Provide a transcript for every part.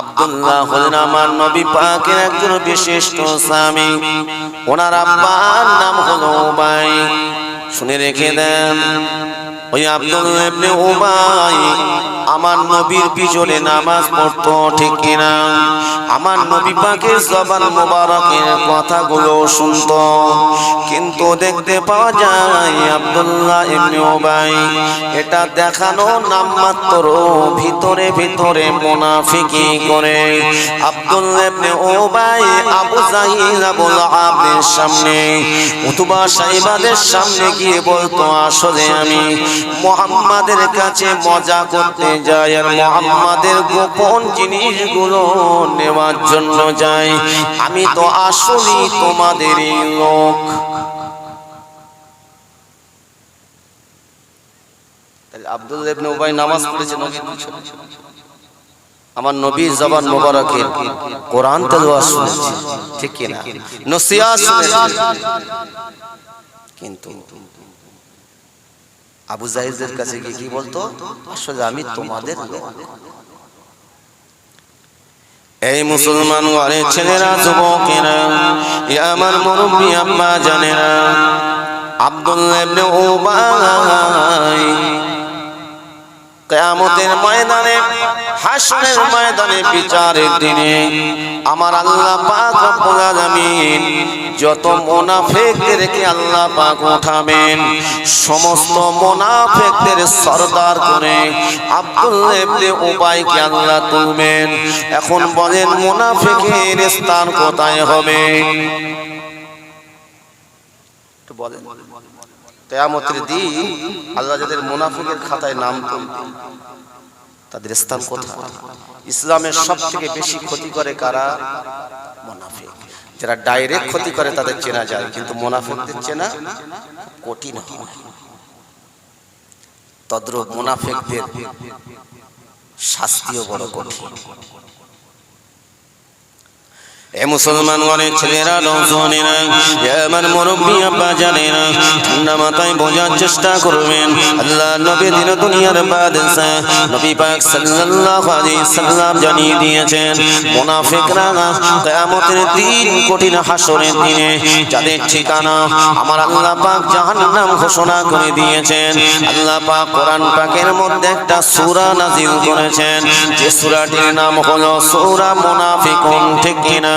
আব্দুল্লাহ হলেন আমার একজন বিশিষ্ট স্বামী। ওনার আব্বার নাম হলো উবাই শুনে রেখে দেন, ওই আব্দুল্লাহ ইবনে আমার নবীর পিছনে নামাজ পড়তো, ঠিক কিনা? আমার নবী পাকের জবান মোবারকের কথাগুলো শুনতো। কিন্তু দেখতে পাওয়া যায় আব্দুল্লাহ ইবনে উবাই, এটা দেখানো নামমাত্র ভিতরে ভিতরে মুনাফিকি করে। আব্দুল্লাহ উবাই আবু জাহিল আবের সামনে, উতবা সাইবাদের সামনে গিয়ে বলতো, আসলে আমি মোহাম্মদের কাছে মজা করতে যাই আর গোপন জিনিসগুলো নেওয়ার জন্য যাই আমি তো তোমাদেরই লোক। নামাজ আমার নবীর জবান মোবারকের কোরআন ঠিক কি না শুনেছে। কিন্তু আবু জাহিদের কাছে গিয়ে কি বলতো? আসলে আমি তোমাদের এই মুসলমান ঘরের ছেলেরা, যুবকেরা, এ আমার মুরব্বী আম্মা জানেরা, আব্দুল্লাহ ইবনে উবাই। কেয়ামতের ময়দানে, হাসরের ময়দানে বিচারের দিনে আমার আল্লাহ পাক রব্বুল আলামিন যত মুনাফিকদেরকে আল্লাহ পাক উঠাবেন, সমস্ত মুনাফিকদের সরদার করে আব্দুল্লাহ ইবনে উবাইকে আল্লাহ তুলবেন। এখন বলেন, মুনাফিকের স্থান কোথায় হবে? একটু বলেন। কেয়ামতের দিন আল্লাহ যাদের মুনাফিকের খাতায় নাম তুলবে, তাদের স্থান কোথায়? ইসলামের সব থেকে বেশি ক্ষতি করে কারা? মুনাফিক। যারা ডাইরেক্ট ক্ষতি করে তাদের চেনা যায়, কিন্তু মুনাফিকদের চেনা কঠিন তদ্রুপ মুনাফিকদের শাস্তিও বড় কঠিন। এ বোঝার চেষ্টা করবেন। আল্লাহ নবী দিন দুনিয়ার নবী সাল্লাম জানিয়ে দিয়েছেন কঠিন যাদের ঠিকানা আমার আল্লাহ পাক জাহান্নাম ঘোষণা করে দিয়েছেন। আল্লাহ পাক কোরআন পাকের মধ্যে একটা সূরা নাজিল করেছেন। যে সূরাটির নাম হলো সূরা মুনাফিকুন, ঠিক কিনা?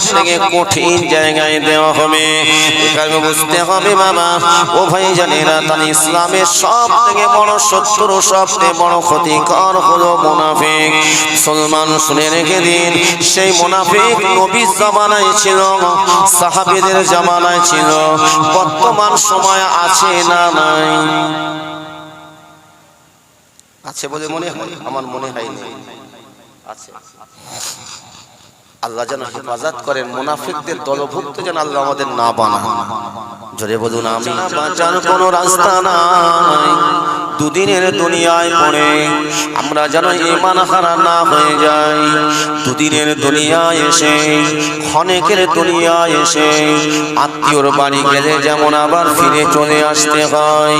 থেকে কঠিন জায়গায় দেওয়া হবে। এখানে বুঝতে হবে বাবা। ও ভাই জানেরা তার ইসলামের সব থেকে বড় শত্রু সব থেকে বড় ক্ষতিকর হলো মুনাফিক। মুসলমান শুনে রেখে দিন, সেই মুনাফিক নবী জামানায় ছিল, সাহাবীদের জামানায় ছিল। বর্তমান সময় আছে না নাই? আছে বলে মনে হয়? আমার মনে হয়নি। আছে। আল্লাহ যেন হেফাজত করেন, মুনাফিকদের দলভুক্ত যেন আল্লাহ আমাদের না বানান। জোরে বলুন আমি বাঁচার কোনো রাস্তা নাই, দুদিনের দুনিয়ায় পড়ে আমরা যেন ইমান হারা না হয়ে যাই। দুদিনের দুনিয়ায় এসে, ক্ষণেকের দুনিয়ায় এসে, আত্মীয়র বাড়ি গেলে যেমন আবার ফিরে চলে আসতে হয়।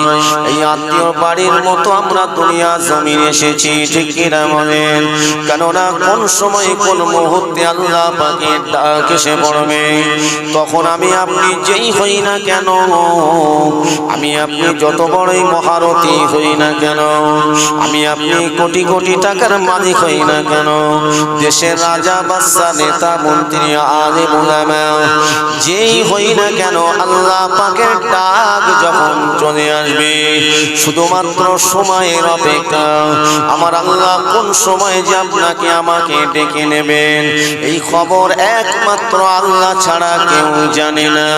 এই আত্মীয় বাড়ির মতো আমরা দুনিয়া জমিন এসেছি, ঠিক কিনা বলেন? কেননা কোন সময়, কোন মুহূর্তে আল্লাহ পাকের ডাক এসে পড়বে। তখন আমি আপনি যেই হই না কেন, আমি আপনি যত বড়ই মহারথী হই না কেন, আমি আপনি কোটি কোটি টাকার মালিক হই না কেন, দেশের রাজা, বাদশা, নেতা, মন্ত্রী আলে মুলামা যেই হই না কেন আল্লাহ পাকের ডাক যখন চলে আসবে, শুধুমাত্র সময়ের অপেক্ষা, আমার আল্লাহ কোন সময় যে আপনাকে আমাকে ডেকে নেবেন, এই খবর একমাত্র আল্লাহ ছাড়া কেউ জানে না।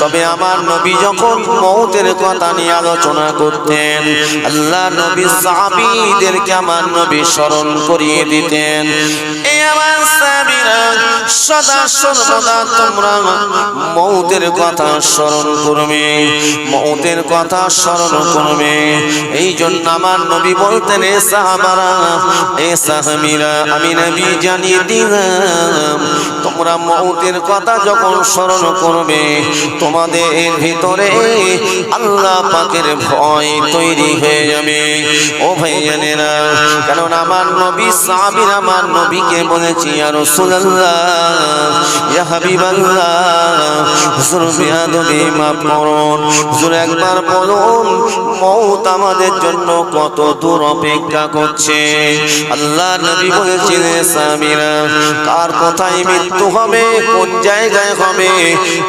তবে আমার নবী যখন মৌতের কথা নিয়ে আলোচনা করতেন আল্লাহ নবী সাহাবীদেরকে আমার নবী স্মরণ করিয়ে দিতেন। এই আমার সাহাবীরা সদা সর্বদা তোমরা মৌতের কথা স্মরণ করবে। মৌতের কথা স্মরণ করবে। এই জন্য আমার নবী বলতেন, এ সাহাবারা, এ সাহাবিরা, আমি নবী জানিয়ে দিলাম তোমরা মৌতের কথা যখন স্মরণ করবে, তোমাদের ভিতরে আল্লাহ পাকের ভয় তৈরি হয়ে যাবে। ও ভাইজানেরা কারণ আমার নবী, সাহাবীর আমার নবীকে বলেছি আর একবার বলুন, মৌত আমাদের জন্য কত দূর অপেক্ষা করছে? আল্লাহ নবী বলেছিলেন সামিরা কার কোথায় মৃত্যু হবে? কোন জায়গায় হবে?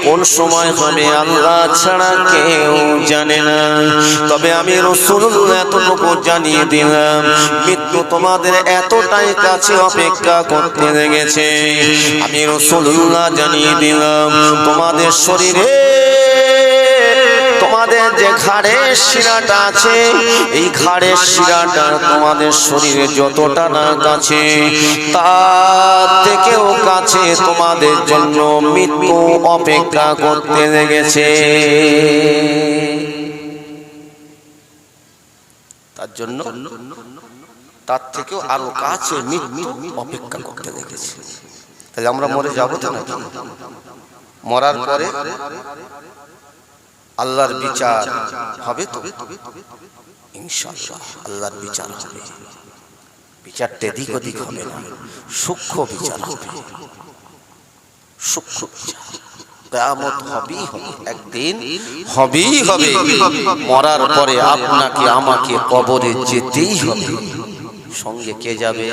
কোন সময় হবে? আল্লাহ ছাড়া কেউ জানে না। তবে আমি রসুল্লাহ এতটুকু জানিয়ে দিলাম, মৃত্যু তোমাদের এতটাই কাছে অপেক্ষা করতে লেগেছে। আমি রসুল্লাহ জানিয়ে দিলাম, তোমাদের শরীরে তোমাদের যে ঘাড়ের শিরাটা আছে, এই ঘাড়ের শিরাটা তোমাদের শরীরে যতটা না কাছে তার থেকেও কাছে তোমাদের জন্য মৃত্যু অপেক্ষা করতে লেগেছে। তার জন্য তার থেকেও আরও কাছে মৃত্যু অপেক্ষা করতে লেগেছে। তাহলে আমরা মরে যাব তো না মরার পরে আল্লাহর বিচার হবে তো? ইনশাআল্লাহ আল্লাহর বিচার হবে। বিচারটা এদিক ওদিক হবে না। সূক্ষ্ম বিচার হবে। সূক্ষ্ম বিচার। কেয়ামত হবেই হবে। একদিন হবেই হবে। মরার পরে আপনাকে আমাকে কবরে যেতেই হবে। সঙ্গে কে যাবে?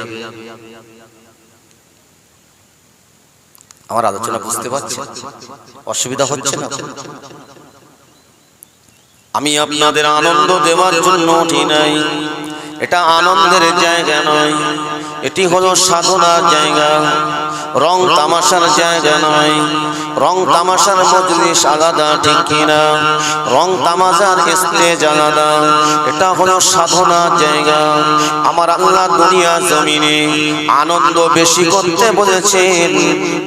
আমার আলোচনা বুঝতে পারছেন? অসুবিধা হচ্ছে না। আমি আপনাদের আনন্দ দেওয়ার জন্য উঠি নাই। এটা আনন্দের জায়গা নয়। এটি হলো সাধনার জায়গা। রং তামাশার জায়গা নয়। রং তামাশার মজলিস আলাদা, ঠিক কিনা? রং তামাশার স্টেজ আলাদা। এটা হলো সাধনার জায়গা। আমার আল্লাহ দুনিয়া জমিনে আনন্দ বেশি করতে বলেছেন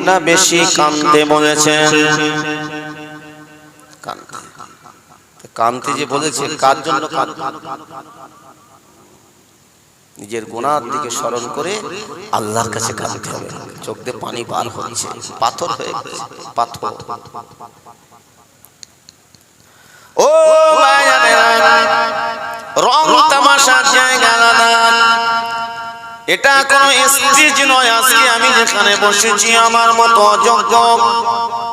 না বেশি কানতে বলেছেন? কানতে কান্তি যে বলেছে কার জন্য? নিজের গুণার দিকে স্মরণ করে আল্লাহর কাছে কাঁদতে হবে। চোখ দিয়ে পানি বার হচ্ছে। পাথর হয়ে পাথর ও রং তামাশার জায়গা এটা কোনো স্টেজ নয় আজকে আমি যেখানে বসেছি আমার মতো অযোগ্য।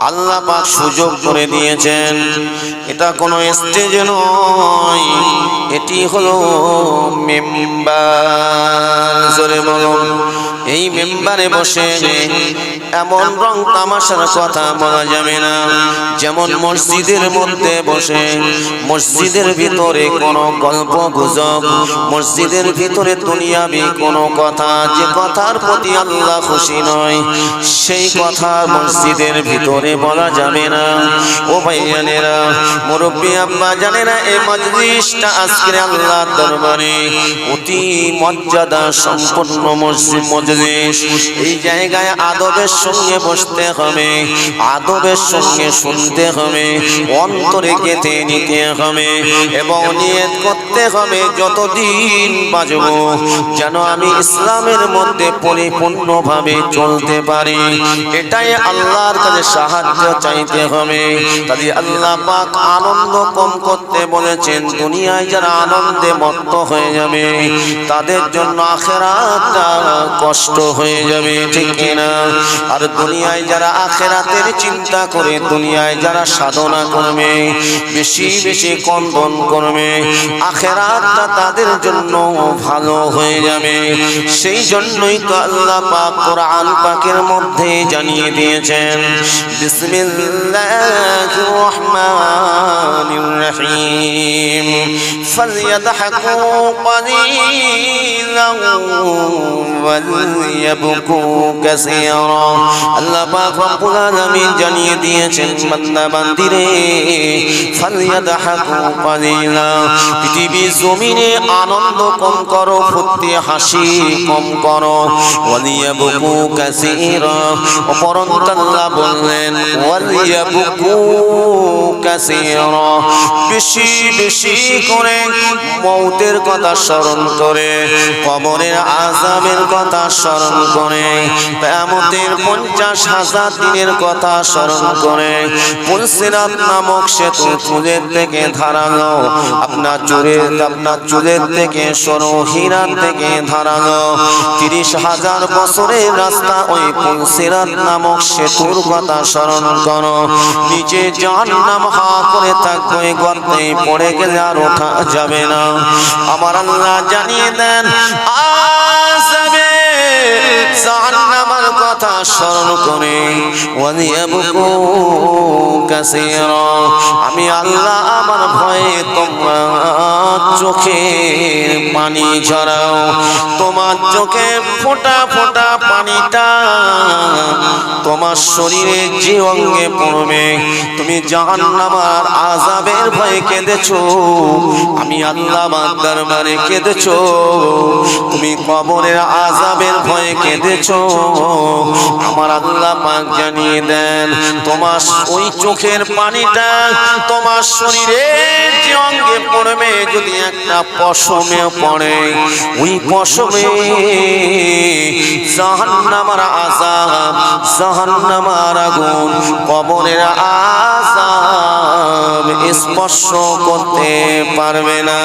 আল্লাহ পাক সুযোগ করে দিয়েছেন। এটা কোনো স্টেজ নয় এটি হলো মেম্বার। জোরে বলুন। এই মেম্বারে বসে এমন রং তামাশার কথা বলা যাবে না। যেমন মসজিদের মধ্যে বসে মসজিদের ভিতরে কোনো গল্প গুজব, মসজিদের ভিতরে দুনিয়াবি কোনো কথা, যে কথার প্রতি আল্লাহ খুশি নয়, সেই কথা মসজিদের ভিতরে বলা যাবে না। ও ভাইয়ানেরা মুরব্বী আব্বা জানে না এই মজলিসটা আজকে আল্লাহ দরবারে অতি মর্যাদা সম্পন্ন মসজিদ মজলিস এই জায়গায় আদবের সঙ্গে বসতে হবে, আদবের সঙ্গে শুনতে হবে, অন্তরে গেঁথে নিতে হবে এবং নিয়ত করতে হবে যতদিন বাঁচব যেন আমি ইসলামের মধ্যে পরিপূর্ণভাবে চলতে পারি। এটাই আল্লাহর কাছে সাহায্য চাইতে হবে। তাই আল্লাহ পাক আনন্দ কম করতে বলেছেন, দুনিয়ায় যারা আনন্দে মত্ত হয়ে যাবে, তাদের জন্য আখেরাতটা কষ্ট হয়ে যাবে ঠিক কিনা আর দুনিয়ায় যারা আখেরাতের চিন্তা করে দুনিয়ায় যারা সাধনা করবে বেশি বেশি কন্দন করবে আখেরাতটা তাদের জন্য ভালো হয়ে যাবে সেই জন্যই তো আল্লাহ পাক কোরআন পাকের মধ্যে জানিয়ে দিয়েছেন বিসমিল্লাহির রহমানির রহিম فليضحكوا قليلا وليبكوا كثيرا আল্লাহ পাক রব্বুল আলামিন জানিয়ে দিয়েছেন বান্দা বান্দিরে ফালিয়াদহাকু কালিলা পৃথিবীর জমিনে আনন্দ কম করো ফুর্তি হাসি কম করো ওয়ালিয়াবকু কাসীরা অপরন্ত আল্লাহ বললেন ওয়ালিয়াবকু কাসীরা বেশি বেশি করে মৌতের কথা স্মরণ করে কবরের আযাবের কথা স্মরণ করে। কিয়ামতের পঞ্চাশ হাজার দিনের কথা স্মরণ করে। পুলসিরাত নামক সেতু চুলের থেকে ধারালো। আপনার চুলের আপনার চুলের থেকে সরো হীরার থেকে ধারালো। তিরিশ হাজার বছরের রাস্তা ওই পুলসিরাত নামক সেতুর কথা স্মরণ করো। নিচে জান নাম হা করে থাকবে, গর্তে পড়ে গেলে আর ওঠা যাবে না। আমার আল্লাহ জানিয়ে দেন আসাবে জাহান্নামের কথা স্মরণ করে আমি আল্লাহ আমার ভয়ে তোমার চোখে পানি ঝরাও। তোমার চোখে ফোঁটা ফোঁটা পানিটা তোমার শরীরে যে অঙ্গে পড়বে। তুমি জাহান্নামার আজাবের ভয়ে কেঁদেছ। আমি আল্লাহ আমার দরবারে কেঁদেছ। তুমি কবরের আজাবের ভয়ে কেঁদেছো। আমার আল্লাহ পাক জানিয়ে দেন, তোমার ওই চোখের পানিটা তোমার শরীরে যে অঙ্গে পড়বে, যদি একটা পশমে পড়ে, ওই পশমে জাহান্নামার আযাব, জাহান্নামার আগুন, কবরের আযাব স্পর্শ করতে পারবে না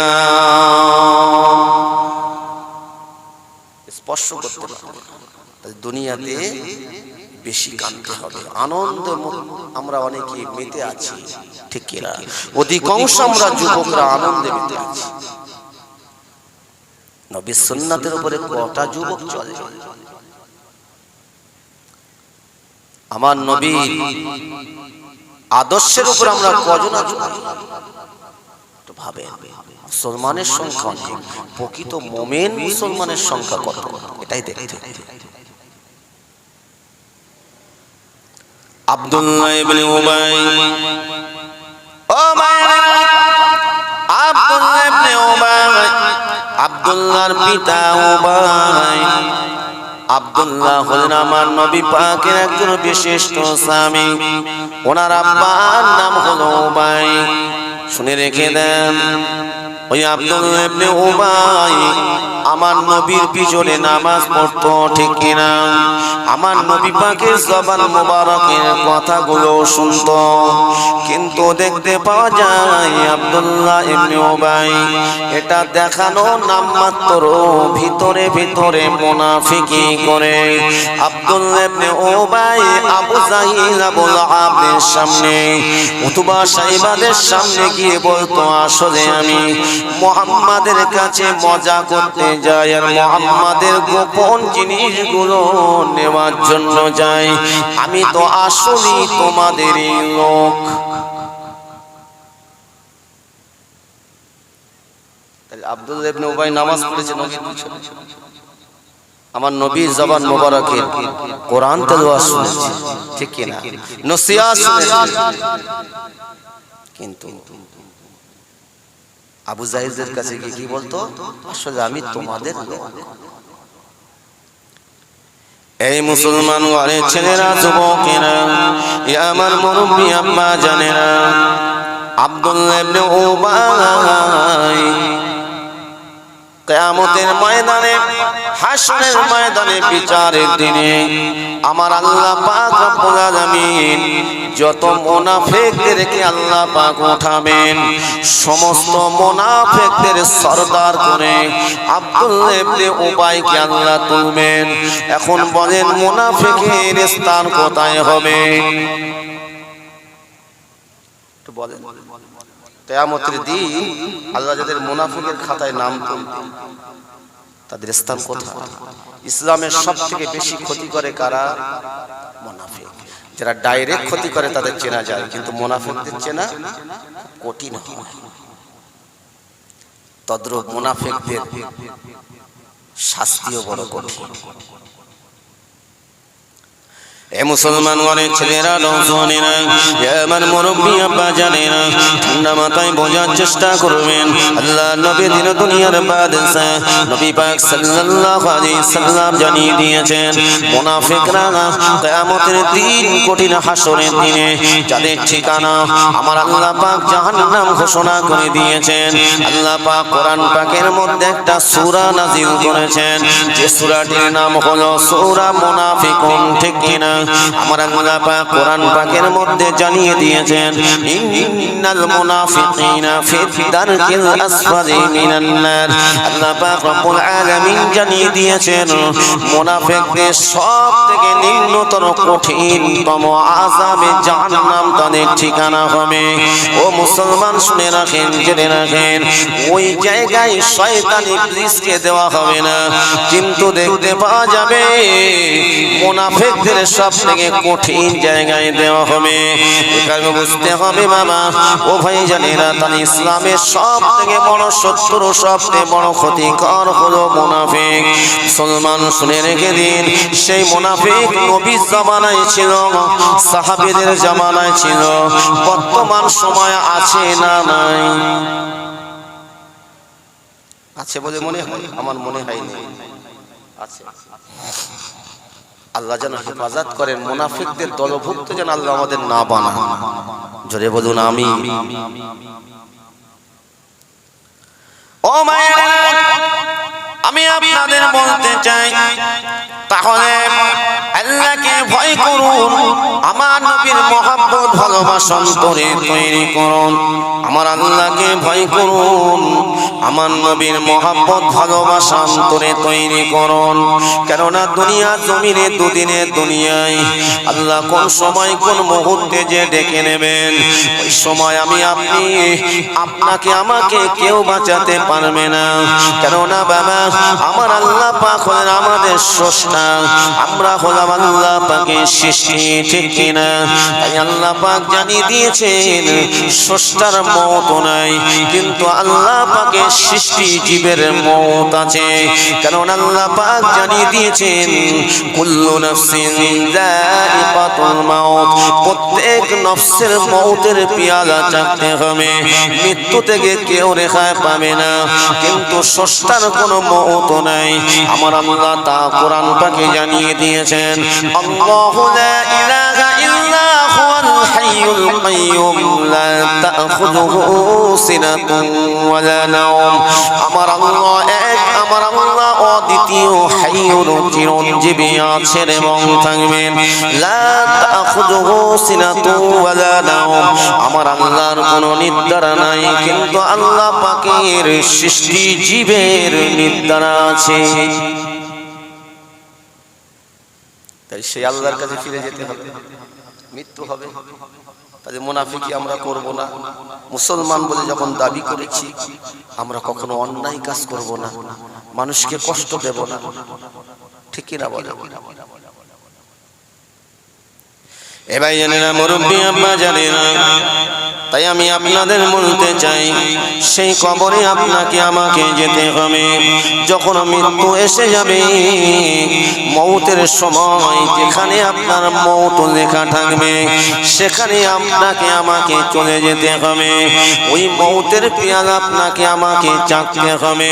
স্পর্শ করতে পারবে না। দুনিয়াতে বেশি কাঁদতে হবে। আনন্দ আমরা অনেকে মেতে আছি, ঠিক কিনা অধিকাংশ আমরা যুবকরা আনন্দে মেতে আছি। উপরে কটা যুবক চলে? আমার নবী আদর্শের উপর আমরা কজন ভাবেন, মুসলমানের সংখ্যা প্রকৃত মোমেন মুসলমানের সংখ্যা কত? এটাই দেখতে। আব্দুল্লাহ ইবনে উবাই। ও আব্দুল্লাহ ইবনে উবাই, আব্দুল্লাহর পিতা উবাই। আব্দুল্লাহ হলেন আমার নবী পাকের একজন বিশিষ্ট স্বামী। ওনার আব্বার নাম হলো উবাই। শুনে রেখে দেন, ওই আব্দুল্লাহ ইবনে উবাই আমার নবীর পিছনে নামাজ পড়তো, ঠিক কিনা? আমার নবী পাকের জবান মোবারকের কথাগুলো শুনতো। কিন্তু দেখতে পাওয়া যায় আব্দুল্লাহ ইবনে উবাই, এটা দেখানো নামমাত্র ভিতরে ভিতরে মুনাফিকি করে। আব্দুল্লাহ ইবনে উবাই আবু জাহিল আবুল আবের সামনে, উতবা সাইবাদের সামনে গিয়ে বলতো, আসলে আমি মোহাম্মদের কাছে মজা করতে যাই আর গোপন জিনিসগুলো নেওয়ার জন্য যাই আমি তো আসলেই তোমাদেরই লোক। আব্দুল নামাজ আমার নবীর জবান মোবারকের কোরআন ঠিক কিন্তু আবু জাহিদের কাছে গিয়ে কি বলতো? আসলে আমি তোমাদের এই মুসলমান ওয়ারে ছেলেরা, যুবকেরা, এ আমার মুরব্বী আম্মা জানেরা, আব্দুল্লাহ ইবনে উবাই। কেয়ামতের ময়দানে, হাসরের ময়দানে বিচারের দিনে আমার আল্লাহ পাক রব্বুল আলামিন যত মুনাফিকদেরকে আল্লাহ পাক উঠাবেন, সমস্ত মুনাফিকদের সরদার করে আব্দুল্লাহ ইবনে উবাইকে আল্লাহ তুলবেন। এখন বলেন, মুনাফিকের স্থান কোথায় হবে? একটু বলেন। কেয়ামতের দিন আল্লাহ যাদের মুনাফিকের খাতায় নাম তুলবে, তাদের স্থান কোথায়? ইসলামের সব থেকে বেশি ক্ষতি করে কারা? মুনাফিক। যারা ডাইরেক্ট ক্ষতি করে তাদের চেনা যায়, কিন্তু মুনাফিকদের চেনা কঠিন হয়। তদ্রুপ মুনাফিকদের শাস্তিও বড় কঠিন। এ মুসলমান অনেক ছেলেরা নৌজনেরা এমন মুরব্বী আব্বা জানেরা, ঠান্ডা মাথায় বোঝার চেষ্টা করবেন। আল্লাহ নবী দিন দুনিয়ার বাদশা নবী পাক সাল্লাল্লাহু আলাইহি সাল্লাম জানিয়ে দিয়েছেন, মুনাফিকরা কিয়ামতের দিন কঠিন হাসরের দিনে যাদের ঠিকানা আমার আল্লাহ পাক জাহান্নাম ঘোষণা করে দিয়েছেন। আল্লাহ পাক কোরআন পাকের মধ্যে একটা সূরা নাজিল করেছেন, যে সূরাটির নাম হলো সূরা মুনাফিকুন, ঠিক কিনা? আমার আল্লাহ পাক কোরআন পাকের মধ্যে জানিয়ে দিয়েছেন, ইন্নাল মুনাফিকিনা ফি দারকিল মিনান নার। আল্লাহ পাক রব্বুল আলামিন জানিয়ে দিয়েছেন, মুনাফিকদের সব থেকে নিম্নতর কঠিনতম আযাবে জাহান্নাম তাদের ঠিকানা হবে। ও মুসলমান শুনে রাখেন, জেনে রাখেন, ওই জায়গায় শয়তান ইবলিসকে দেওয়া হবে না, কিন্তু দেখতে পাওয়া যাবে মুনাফিকদের সব থেকে কঠিন জায়গায় দেওয়া হবে। এখানে বুঝতে হবে বাবা, ও ভাই জানেরা তার ইসলামের সব থেকে বড় শত্রু সব থেকে বড় ক্ষতিকর হলো মুনাফিক। মুসলমান শুনে রেখে দিন, সেই মুনাফিক নবীর জামানায় ছিল, সাহাবীদের জামানায় ছিল। বর্তমান সময় আছে না নাই? আছে বলে মনে হয়? আমার মনে হয়নি। আছে। আল্লাহ যেন হেফাজত করেন, মুনাফিকদের দলভুক্ত যেন আল্লাহ আমাদের না বানান। জোরে বলুন আমি ও মায়েরা, আমি আপনাদের বলতে চাই, তাহলে আল্লাহকে ভয় করুন। আমার নবীর মহাব্বত ভালোবাসা অন্তরে তৈরি করুন। আমার আল্লাহকে ভয় করুন। আমার নবীর মহাব্বত ভালোবাসা অন্তরে তৈরি করুন। কেননা দুনিয়া জমিনে, দুদিনে দুনিয়ায় আল্লাহ কোন সময়, কোন মুহূর্তে যে ডেকে নেবেন, ওই সময় আমি আপনি, আপনাকে, আমাকে কেউ বাঁচাতে পারবে না। কেননা বাবা, আমার আল্লাহ পাক হলেন আমাদের স্রষ্টা। আমরা হলাম আল্লাহ পাকের সৃষ্টি, ঠিক কিনা? তাই আল্লাহ পাক জানিয়ে দিয়েছেন, স্রষ্টার মত নাই, কিন্তু আল্লাহ পাকের সৃষ্টি জীবের মত আছে। কারণ আল্লাহ পাক জানিয়ে দিয়েছেন, কুল্লু নাফসিন যায়িকাতুল মাউত, প্রত্যেক নফসের মৌতের পিয়ালা চাকতে হবে, মৃত্যু থেকে কেউ রেখায় পাবে না। কিন্তু স্রষ্টার কোনো মৌত নাই, আমার আল্লাহ তা কোরআন পাকে জানিয়ে দিয়েছেন আল্লাহু লা ইলাহা ইল্লা হুয়াল হাইয়ুল কাইয়ুম লা তাখুযুহু সিনাতুন ওয়ালা নাওম আমার আল্লাহ এক আমার আল্লাহ অদ্বিতীয় হাইয়ুল চিরঞ্জীবী আছেন এবং থাকবেন। লা তাখুযুহু সিনাতুন ওয়ালা নাওম। আমার আল্লাহর কোনো নিদ্রা নাই, কিন্তু আল্লাহ পাকের সৃষ্টি জীবের নিদ্রা আছে। তাই সেই আল্লাহর কাছে ফিরে যেতে হবে। মৃত্যু হবে। তাদের মুনাফিকি আমরা করব না। মুসলমান বলে যখন দাবি করেছি, আমরা কখনো অন্যায় কাজ করব না। মানুষকে কষ্ট দেব না। ঠিক কিনা বলে? এবার জানেনা মুরব্বী জানে জানেনা তাই আমি আপনাদের বলতে চাই, সেই কবরে আপনাকে আমাকে যেতে হবে। যখন মৃত্যু এসে যাবে, মৌতের সময় যেখানে আপনার মৌত লেখা থাকবে, সেখানে আপনাকে আমাকে চলে যেতে হবে। ওই মৌতের পেয়াল আপনাকে আমাকে চাকতে হবে।